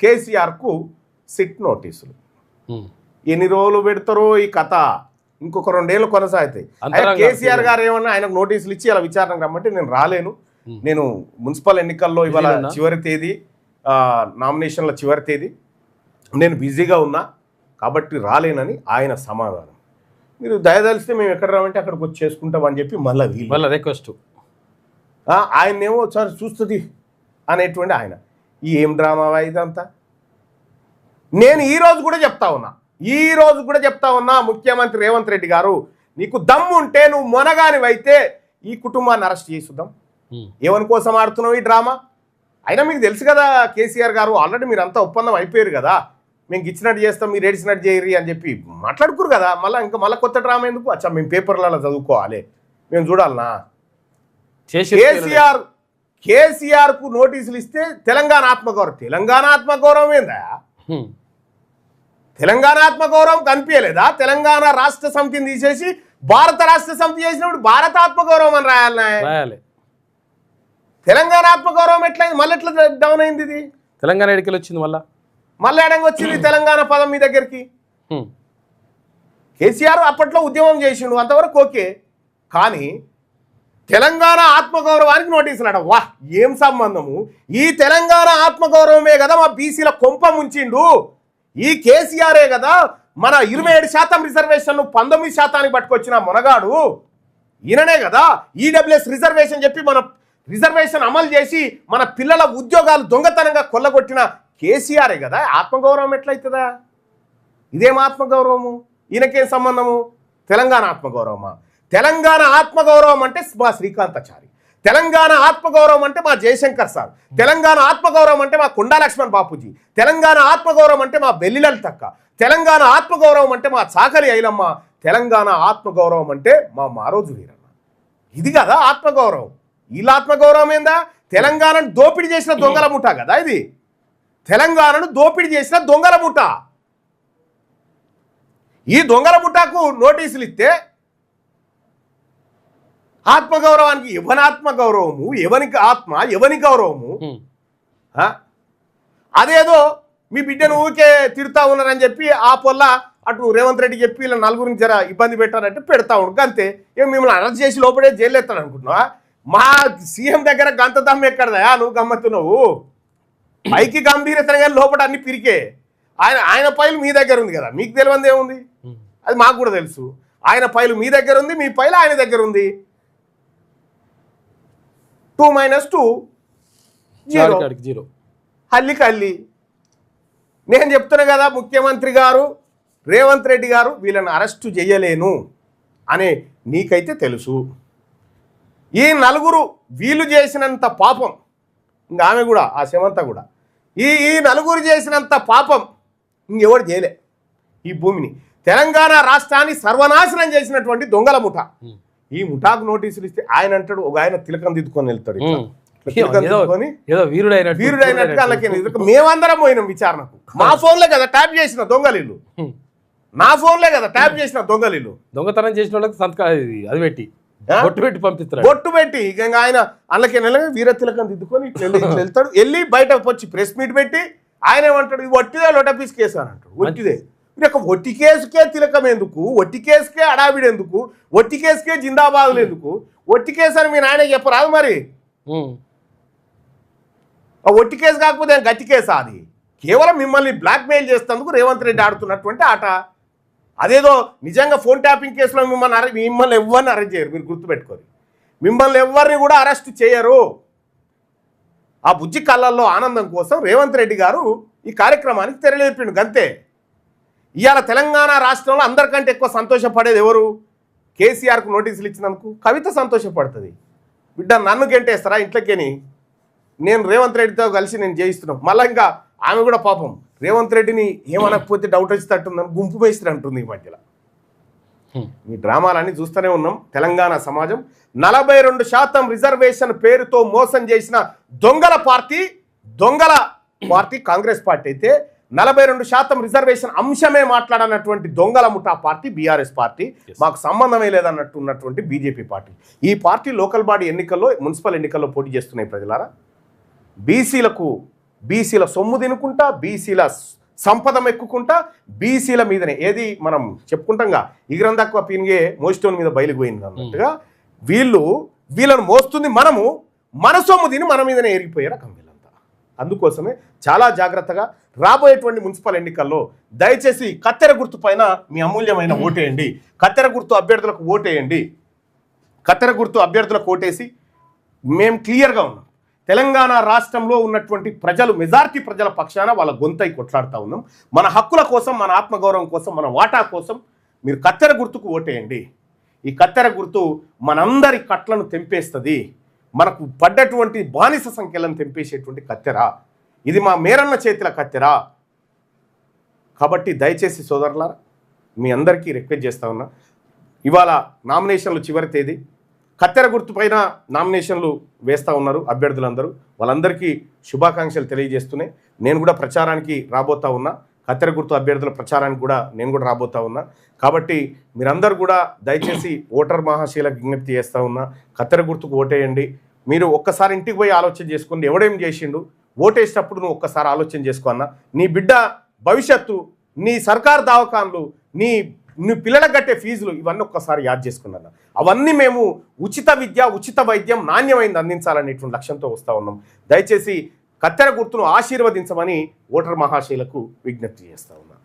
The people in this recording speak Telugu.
కేసీఆర్కు సిట్ నోటీసులు. ఎన్ని రోజులు పెడతారో ఈ కథ ఇంకొక రెండేళ్ళు కొనసాగుతాయి. కేసీఆర్ గారు ఏమన్నా ఆయనకు నోటీసులు ఇచ్చి అలా విచారణకు రమ్మంటే నేను రాలేను. నేను మున్సిపల్ ఎన్నికల్లో ఇవాళ? చివరి తేదీ నామినేషన్ల చివరి తేదీ నేను బిజీగా ఉన్నా కాబట్టి రాలేనని ఆయన సమాధానం. మీరు దయదలిస్తే మేము ఎక్కడ రామంటే అక్కడికి వచ్చి చేసుకుంటాం అని చెప్పి మళ్ళీ వీళ్ళు మళ్ళీ రిక్వెస్ట్ ఆయన్నేమో ఒకసారి చూస్తుంది అనేటువంటి ఆయన. ఏం డ్రామా ఇదంతా? నేను ఈ రోజు కూడా చెప్తా ఉన్నా. ఈ రోజు కూడా చెప్తా ఉన్నా ముఖ్యమంత్రి రేవంత్ రెడ్డి గారు నీకు దమ్ము ఉంటే నువ్వు మొనగానివైతే ఈ కుటుంబాన్ని అరెస్ట్ చేసుద్దాం. ఏమని కోసం ఆడుతున్నావు ఈ డ్రామా? అయినా మీకు తెలుసు కదా కేసీఆర్ గారు ఆల్రెడీ మీరు అంతా ఒప్పందం అయిపోయారు కదా. మేము ఇచ్చినట్టు చేస్తాం మీరు ఏడిచినట్టు చేయరు అని చెప్పి మాట్లాడుకురు కదా. మళ్ళీ ఇంకా మళ్ళీ కొత్త డ్రామా ఎందుకు? అచ్చా మేము పేపర్లలో చదువుకోవాలి. మేము చూడాలనా? కేసీఆర్ కేసీఆర్కు నోటీసులు ఇస్తే తెలంగాణ ఆత్మగౌరవం. తెలంగాణ ఆత్మగౌరవం ఏందా. తెలంగాణ ఆత్మగౌరవం కనిపించలేదా? తెలంగాణ రాష్ట్ర సమితిని తీసేసి భారత రాష్ట్ర సమితి చేసినప్పుడు భారత ఆత్మగౌరవం అని రాయాలి. తెలంగాణ ఆత్మగౌరవం ఎట్లయింది? మళ్ళీ ఎట్లా డౌన్ అయింది ఇది? తెలంగాణ ఎడికలు వచ్చింది మళ్ళా? మళ్ళీ ఎడంగా వచ్చింది తెలంగాణ పదం మీ దగ్గరికి. కేసీఆర్ అప్పట్లో ఉద్యమం చేసిండు అంతవరకు ఓకే. కానీ తెలంగాణ ఆత్మగౌరవానికి నోటీసులు అడ వా ఏం సంబంధము? ఈ తెలంగాణ ఆత్మగౌరవమే కదా మా బీసీల కొంప ముంచిండు. ఈ కేసీఆరే కదా మన ఇరవై ఏడు శాతం రిజర్వేషన్ పంతొమ్మిది శాతానికి పట్టుకొచ్చిన మునగాడు. ఈయననే కదా ఈడబ్ల్యూఎస్ రిజర్వేషన్ చెప్పి మన రిజర్వేషన్ అమలు చేసి మన పిల్లల ఉద్యోగాలు దొంగతనంగా కొల్లగొట్టిన కేసీఆరే కదా. ఆత్మగౌరవం ఎట్లయితుందా? ఇదేం ఆత్మగౌరవము? ఈయనకేం సంబంధము? తెలంగాణ ఆత్మగౌరవమా? తెలంగాణ ఆత్మగౌరవం అంటే మా శ్రీకాంతాచారి. తెలంగాణ ఆత్మగౌరవం అంటే మా జయశంకర్ సార్. తెలంగాణ ఆత్మగౌరవం అంటే మా కొండా లక్ష్మణ్ బాపూజీ. తెలంగాణ ఆత్మగౌరవం అంటే మా బెల్లిలల్ తక్క తెలంగాణ ఆత్మగౌరవం అంటే మా చాకలి ఐలమ్మ. తెలంగాణ ఆత్మగౌరవం అంటే మా మారోజు వీరన్న. ఇది కదా ఆత్మగౌరవం. వీళ్ళ ఆత్మగౌరవం ఏందా? తెలంగాణను దోపిడీ చేసిన దొంగల ముఠ కదా ఇది. తెలంగాణను దోపిడీ చేసిన దొంగల ముఠ ఈ దొంగల ముఠాకు నోటీసులు ఇస్తే ఆత్మగౌరవానికి ఎవని ఆత్మగౌరవము ఎవనికి ఆత్మ ఎవని గౌరవము? అదేదో మీ బిడ్డను ఊరికే తిడతా ఉన్నారని చెప్పి ఆ పొల్ల అటు రేవంత్ రెడ్డి చెప్పి ఇలా నలుగురిని జర ఇబ్బంది పెట్టారంటే పెడతా ఉండు. అంతే ఏం మిమ్మల్ని అరెస్ట్ చేసి లోపడే జైలు ఎత్తాడు అనుకుంటున్నావా? మా సీఎం దగ్గర గంత దమ్ము ఎక్కడదా? నువ్వు గమ్మత్తున్నావు. పైకి గంభీరతనే కానీ లోపల అన్ని పిరికే. ఆయన ఆయన పైలు మీ దగ్గర ఉంది కదా. మీకు తెలియంది ఏముంది. అది మాకు కూడా తెలుసు. ఆయన పైలు మీ దగ్గర ఉంది మీ పైలు ఆయన దగ్గర ఉంది. Two minus two zero. Zero. హల్లికి హల్లి నేను చెప్తున్నా కదా ముఖ్యమంత్రి గారు రేవంత్ రెడ్డి గారు వీళ్ళని అరెస్టు చేయలేను అనే నీకైతే తెలుసు. ఈ నలుగురు వీళ్ళు చేసినంత పాపం ఇంకా ఆమె కూడా ఆ శమంత కూడా. ఈ ఈ నలుగురు చేసినంత పాపం ఇంకెవరు చేయలే ఈ భూమిని. తెలంగాణ రాష్ట్రాన్ని సర్వనాశనం చేసినటువంటి దొంగల ముఠ. ఈ ముఠాకు నోటీసులు ఇస్తే ఆయన అంటాడు ఒక ఆయన తిలకం దిద్దుకొని వెళ్తాడు వీరుడైనట్టుగా అలాగే మేమందరం పోయినాం విచారణకు. మా ఫోన్లే కదా ట్యాప్ చేసిన దొంగలిల్లు ఉమ్. నా ఫోన్లే కదా ట్యాప్ చేసిన దొంగలిల్లు దొంగతనం చేసిన వాళ్ళకి అది పెట్టి? బొట్టు పెట్టి పంపిస్తారు బొట్టు పెట్టి ఇక ఆయన అందులోకి నెలగా వీర తిలకం దిద్దుకొని వెళ్తాడు. వెళ్ళి బయటకు వచ్చి ప్రెస్ మీట్ పెట్టి ఆయన ఏమంటాడు ఇది ఒట్టిదే లొటపీస్ కేసు అని అంటాడు. ఒట్టిదే ఒక ఒట్టి కేసుకే తిలకం ఎందుకు ఒట్టి కేసుకే అడావిడి ఎందుకు ఒట్టి కేసుకే జిందాబాదులు ఎందుకు ఒట్టి కేసు అని మీ నాయన చెప్పరాదు మరి. ఒట్టి కేసు కాకపోతే గట్టి కేసా అది? కేవలం మిమ్మల్ని బ్లాక్మెయిల్ చేసేందుకు రేవంత్ రెడ్డి ఆడుతున్నటువంటి ఆట. అదేదో నిజంగా ఫోన్ ట్యాపింగ్ కేసులో మిమ్మల్ని అరె మిమ్మల్ని ఎవరిని అరెస్ట్ చేయరు మీరు గుర్తుపెట్టుకోరు మిమ్మల్ని ఎవరిని కూడా అరెస్ట్ చేయరు. ఆ బుజ్జి కళ్ళల్లో ఆనందం కోసం రేవంత్ రెడ్డి గారు ఈ కార్యక్రమానికి తెరలేపిండు గంతే. ఇవాళ తెలంగాణ రాష్ట్రంలో అందరికంటే ఎక్కువ సంతోషపడేది ఎవరు? కేసీఆర్కు నోటీసులు ఇచ్చినందుకు కవిత సంతోషపడుతుంది. బిడ్డ నన్ను గెంటేస్తారా ఇంట్లోకేని? నేను రేవంత్ రెడ్డితో కలిసి నేను జయిస్తున్నాం. మళ్ళీ ఇంకా ఆమె కూడా పాపం. రేవంత్ రెడ్డిని ఏమనకపోతే డౌట్ వచ్చేటట్టుందని గుంపు మేస్త్రి అంటుంది ఈ మధ్యలో. ఈ డ్రామాలన్నీ చూస్తూనే ఉన్నాం. తెలంగాణ సమాజం నలభై రెండు శాతం రిజర్వేషన్ పేరుతో మోసం చేసిన దొంగల పార్టీ దొంగల పార్టీ కాంగ్రెస్ పార్టీ అయితే నలభై రెండు శాతం రిజర్వేషన్ అంశమే మాట్లాడనటువంటి దొంగల ముఠా పార్టీ బీఆర్ఎస్ పార్టీ. మాకు సంబంధమే లేదన్నట్టు ఉన్నటువంటి బీజేపీ పార్టీ. ఈ పార్టీ లోకల్ బాడీ ఎన్నికల్లో మున్సిపల్ ఎన్నికల్లో పోటీ చేస్తున్నాయి ప్రజలారా. బీసీలకు బీసీల సొమ్ము తినుకుంటా బీసీల సంపద ఎక్కుకుంటా బీసీల మీదనే ఏది మనం చెప్పుకుంటాంగా ఇగరం తక్కువ పీనిగే మోస్టోన్ మీద బయలుపోయింది అన్నట్టుగా వీళ్ళు వీళ్ళను మోస్తుంది మనము మన సొమ్ము తిని మన మీదనే ఎరిగిపోయే రకం. అందుకోసమే చాలా జాగ్రత్తగా రాబోయేటువంటి మున్సిపల్ ఎన్నికల్లో దయచేసి కత్తెర గుర్తు పైన మీ అమూల్యమైన ఓటేయండి. కత్తెర గుర్తు అభ్యర్థులకు ఓటేయండి. కత్తెర గుర్తు అభ్యర్థులకు ఓటేసి మేము క్లియర్గా ఉన్నాం. తెలంగాణ రాష్ట్రంలో ఉన్నటువంటి ప్రజలు మెజారిటీ ప్రజల పక్షాన వాళ్ళ గొంతై కొట్లాడుతూ ఉన్నాం. మన హక్కుల కోసం మన ఆత్మగౌరవం కోసం మన వాటా కోసం మీరు కత్తెర గుర్తుకు ఓటేయండి. ఈ కత్తెర గుర్తు మనందరి కట్లను తెంపేస్తుంది. మనకు పడ్డటువంటి బానిస సంఖ్యలను తెంపేసేటువంటి కత్తెర. ఇది మా మేరన్న చేతిల కత్తెర. కాబట్టి దయచేసి సోదరులారా మీ అందరికీ రిక్వెస్ట్ చేస్తా ఉన్నా ఇవాళ నామినేషన్లు చివరి తేదీ. కత్తెర గుర్తు పైన నామినేషన్లు వేస్తూ ఉన్నారు అభ్యర్థులందరూ. వాళ్ళందరికీ శుభాకాంక్షలు తెలియజేస్తున్నాయి. నేను కూడా ప్రచారానికి రాబోతా ఉన్నా. కత్తెర గుర్తు అభ్యర్థుల ప్రచారానికి కూడా నేను కూడా రాబోతా ఉన్నా. కాబట్టి మీరందరూ కూడా దయచేసి ఓటర్ మహాశీలకు విజ్ఞప్తి చేస్తూ ఉన్నా. కత్తెర గుర్తుకు ఓటేయండి. మీరు ఒక్కసారి ఇంటికి పోయి ఆలోచన చేసుకుంది ఎవడేం చేసిండు? ఓటేసినప్పుడు నువ్వు ఒక్కసారి ఆలోచన చేసుకో అన్న. నీ బిడ్డ భవిష్యత్తు నీ సర్కార్ దవాఖాన్లు నీ నీ పిల్లలకు కట్టే ఫీజులు ఇవన్నీ ఒక్కసారి యాద్ చేసుకున్నాను అవన్నీ మేము ఉచిత విద్య ఉచిత వైద్యం నాణ్యమైంది అందించాలనేటువంటి లక్ష్యంతో వస్తూ ఉన్నాం. దయచేసి కత్తెర గుర్తును ఆశీర్వదించమని ఓటర్ మహాశైలకు విజ్ఞప్తి చేస్తా ఉన్నారు